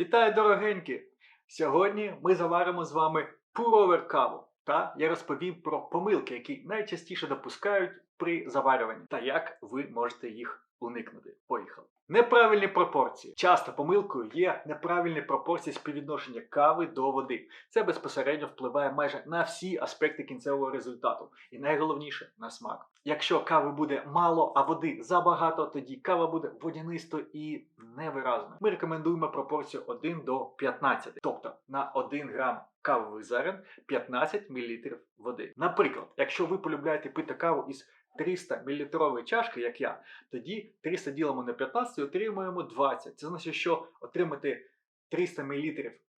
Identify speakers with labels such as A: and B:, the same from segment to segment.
A: Вітаю, дорогенькі! Сьогодні ми заваримо з вами пуровер каву. Та я розповім про помилки, які найчастіше допускають при заварюванні, та як ви можете їх уникнути. Поїхали. Неправильні пропорції. Часто помилкою є неправильні пропорції співвідношення кави до води. Це безпосередньо впливає майже на всі аспекти кінцевого результату, і найголовніше на смак. Якщо кави буде мало, а води забагато, тоді кава буде водянисто і невиразною. Ми рекомендуємо пропорцію 1 до 15, тобто на 1 грам кавових зерен 15 мл води. Наприклад, якщо ви полюбляєте пити каву із 300 мл чашки, як я, тоді 300 ділимо на 15 і отримуємо 20. Це значить, що отримати 300 мл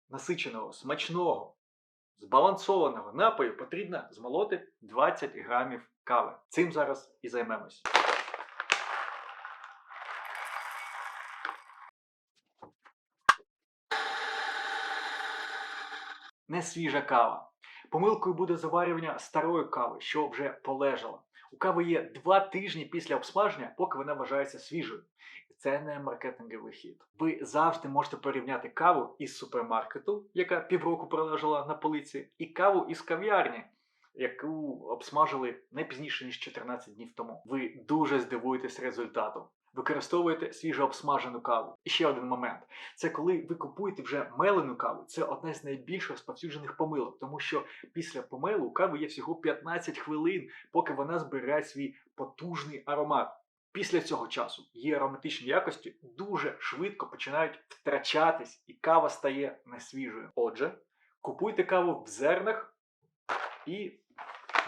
A: насиченого, смачного, збалансованого напою потрібно змолоти 20 грамів кави. Цим зараз і займемось. Не свіжа кава. Помилкою буде заварювання старої кави, що вже полежала. У кави є два тижні після обсмаження, поки вона вважається свіжою. Це не маркетинговий хід. Ви завжди можете порівняти каву із супермаркету, яка півроку пролежала на полиці, і каву із кав'ярні, яку обсмажили не пізніше ніж 14 днів тому. Ви дуже здивуєтесь результатом. Використовуєте свіжо обсмажену каву. І ще один момент: це коли ви купуєте вже мелену каву. Це одна з найбільш розповсюджених помилок, тому що після помилу у кави є всього 15 хвилин, поки вона збирає свій потужний аромат. Після цього часу її ароматичні якості дуже швидко починають втрачатись, і кава стає несвіжою. Отже, купуйте каву в зернах і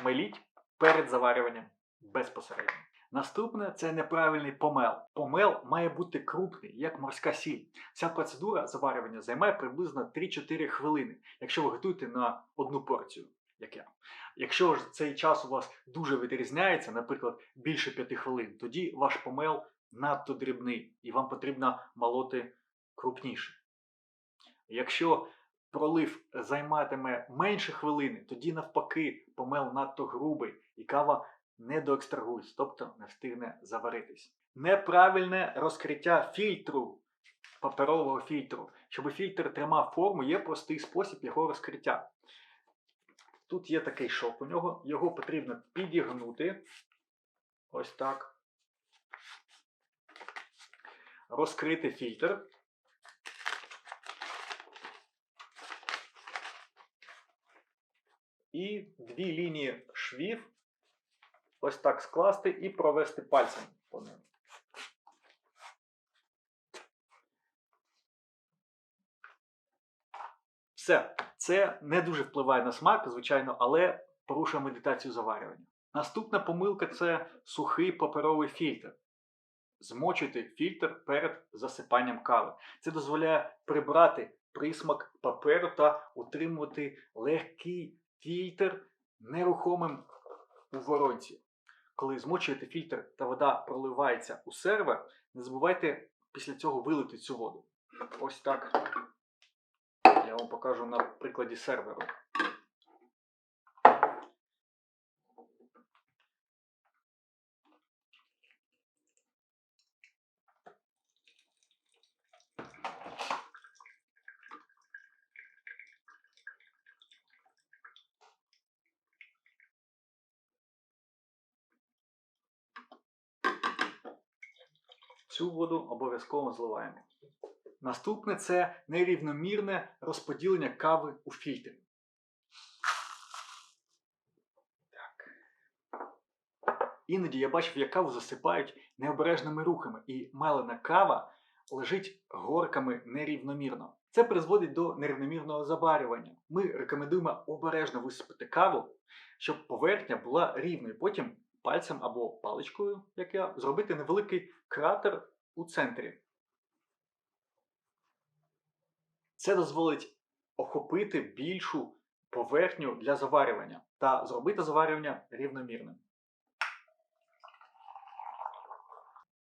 A: меліть перед заварюванням безпосередньо. Наступне це неправильний помел. Помел має бути крупний, як морська сіль. Ця процедура заварювання займає приблизно 3-4 хвилини, якщо ви готуєте на одну порцію, як я. Якщо ж цей час у вас дуже відрізняється, наприклад, більше 5 хвилин, тоді ваш помел надто дрібний і вам потрібно молоти крупніше. Якщо пролив займатиме менше хвилини, тоді навпаки помел надто грубий і кава не доекстрагується, тобто не встигне заваритись. Неправильне розкриття фільтру, паперового фільтру. Щоб фільтр тримав форму, є простий спосіб його розкриття. Тут є такий шов у нього, його потрібно підігнути. Ось так. Розкрити фільтр. І дві лінії швів ось так скласти і провести пальцем по ним. Все, це не дуже впливає на смак, звичайно, але порушує медитацію заварювання. Наступна помилка це сухий паперовий фільтр. Змочити фільтр перед засипанням кави. Це дозволяє прибрати присмак паперу та утримувати легкий фільтр нерухомим у воронці. Коли змочуєте фільтр та вода проливається у сервер, не забувайте після цього вилити цю воду. Ось так. Я вам покажу на прикладі серверу. Цю воду обов'язково зливаємо. Наступне це нерівномірне розподілення кави у фільтрі. Так. Іноді я бачив, як каву засипають необережними рухами, і мелена кава лежить горками нерівномірно. Це призводить до нерівномірного заварювання. Ми рекомендуємо обережно висипати каву, щоб поверхня була рівною. Потім пальцем або паличкою, як я, зробити невеликий кратер у центрі. Це дозволить охопити більшу поверхню для заварювання та зробити заварювання рівномірним.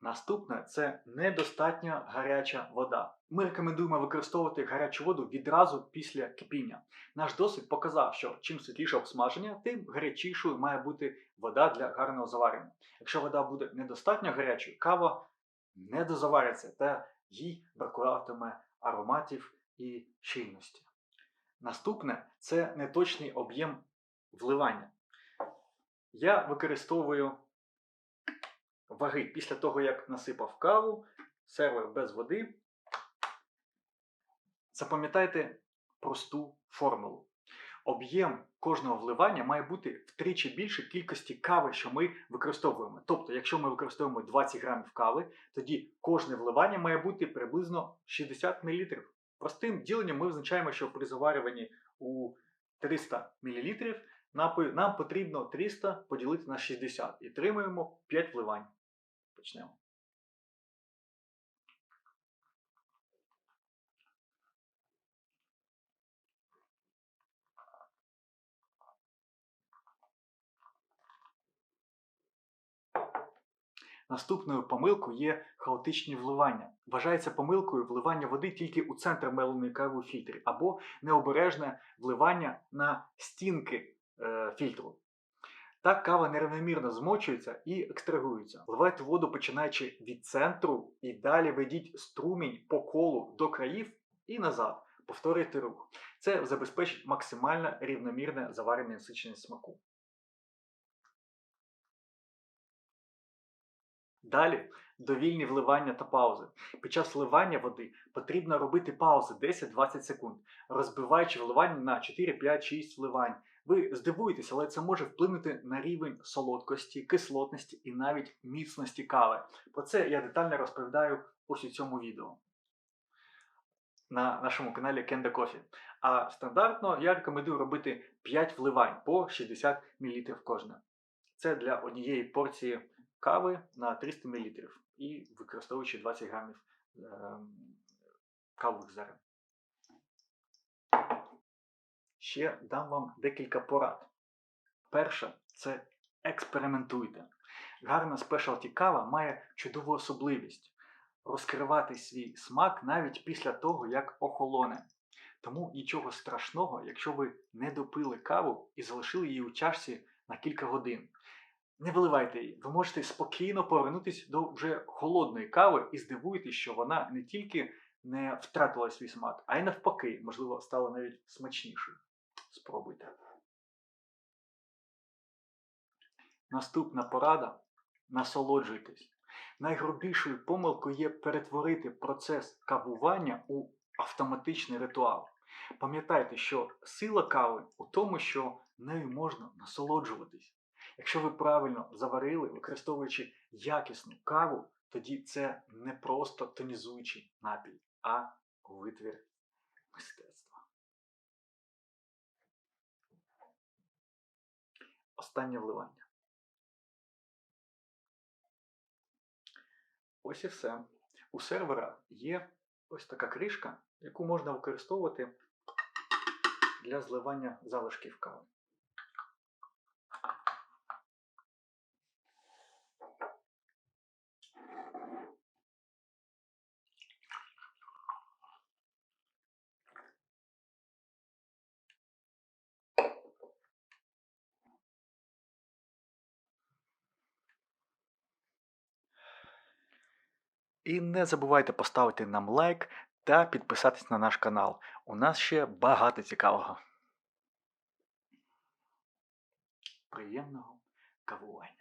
A: Наступне це недостатньо гаряча вода. Ми рекомендуємо використовувати гарячу воду відразу після кипіння. Наш досвід показав, що чим світліше обсмаження, тим гарячішою має бути вода для гарного заварення. Якщо вода буде недостатньо гарячою, кава не дозавариться та їй бракуватиме ароматів і щільності. Наступне це неточний об'єм вливання. Я використовую ваги після того, як насипав каву, сервер без води. Запам'ятайте просту формулу. Об'єм кожного вливання має бути втричі більше кількості кави, що ми використовуємо. Тобто, якщо ми використовуємо 20 грамів кави, тоді кожне вливання має бути приблизно 60 мл. Простим діленням ми визначаємо, що при заварюванні у 300 мл нам потрібно 300 поділити на 60 і отримуємо 5 вливань. Почнемо. Наступною помилкою є хаотичні вливання. Вважається помилкою вливання води тільки у центр меленої кави у фільтрі, або необережне вливання на стінки е, фільтру. Так кава нерівномірно змочується і екстрагується. Вливайте воду починаючи від центру і далі ведіть струмінь по колу до країв і назад. Повторюйте рух. Це забезпечить максимально рівномірне заварення насиченість смаку. Далі довільні вливання та паузи. Під час вливання води потрібно робити паузи 10-20 секунд, розбиваючи вливання на 4, 5, 6 вливань. Ви здивуєтеся, але це може вплинути на рівень солодкості, кислотності і навіть міцності кави. Про це я детально розповідаю ось у цьому відео на нашому каналі Kenda Coffee. А стандартно я рекомендую робити 5 вливань по 60 мл кожне. Це для однієї порції кави на 300 мл і використовуючи 20 грамів е, кавових зерен. Ще дам вам декілька порад. Перше це експериментуйте. Гарна спешалті кава має чудову особливість розкривати свій смак навіть після того, як охолоне. Тому нічого страшного, якщо ви не допили каву і залишили її у чашці на кілька годин. Не виливайте її. Ви можете спокійно повернутися до вже холодної кави і здивуєтесь, що вона не тільки не втратила свій смак, а й навпаки, можливо, стала навіть смачнішою. Спробуйте. Наступна порада насолоджуйтесь. Найгрубішою помилкою є перетворити процес кавування у автоматичний ритуал. Пам'ятайте, що сила кави у тому, що нею можна насолоджуватись. Якщо ви правильно заварили, використовуючи якісну каву, тоді це не просто тонізуючий напій, а витвір мистецтва. Останнє вливання. Ось і все. У сервера є ось така кришка, яку можна використовувати для зливання залишків кави. І не забувайте поставити нам лайк та підписатись на наш канал. У нас ще багато цікавого. Приємного кавування!